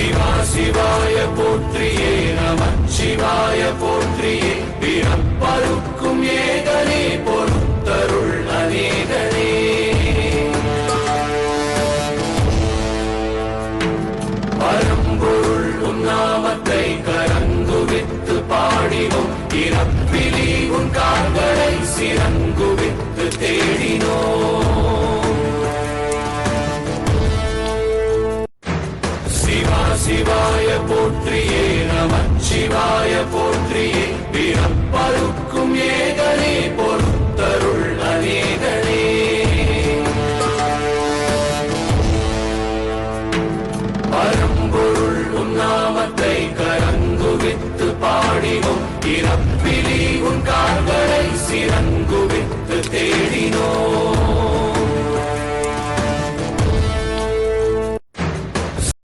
சிவா சிவாய போற்றியே நமச்சிவாய போற்றியே. பிறப்பருக்கும் ஏதனே பொறுத்தருள் அநேகனே. பரம சிவாய போற்றியே நமச்சிவாய போற்றியே. பிறப்பருக்கும் ஏகனே பொறுத்தருள் அநேகனே. பரம்பொருள் உன்னாமத்தை கரங்குவித்து பாடினோம். இறப்பிலி உன் கால்களை சிறந்த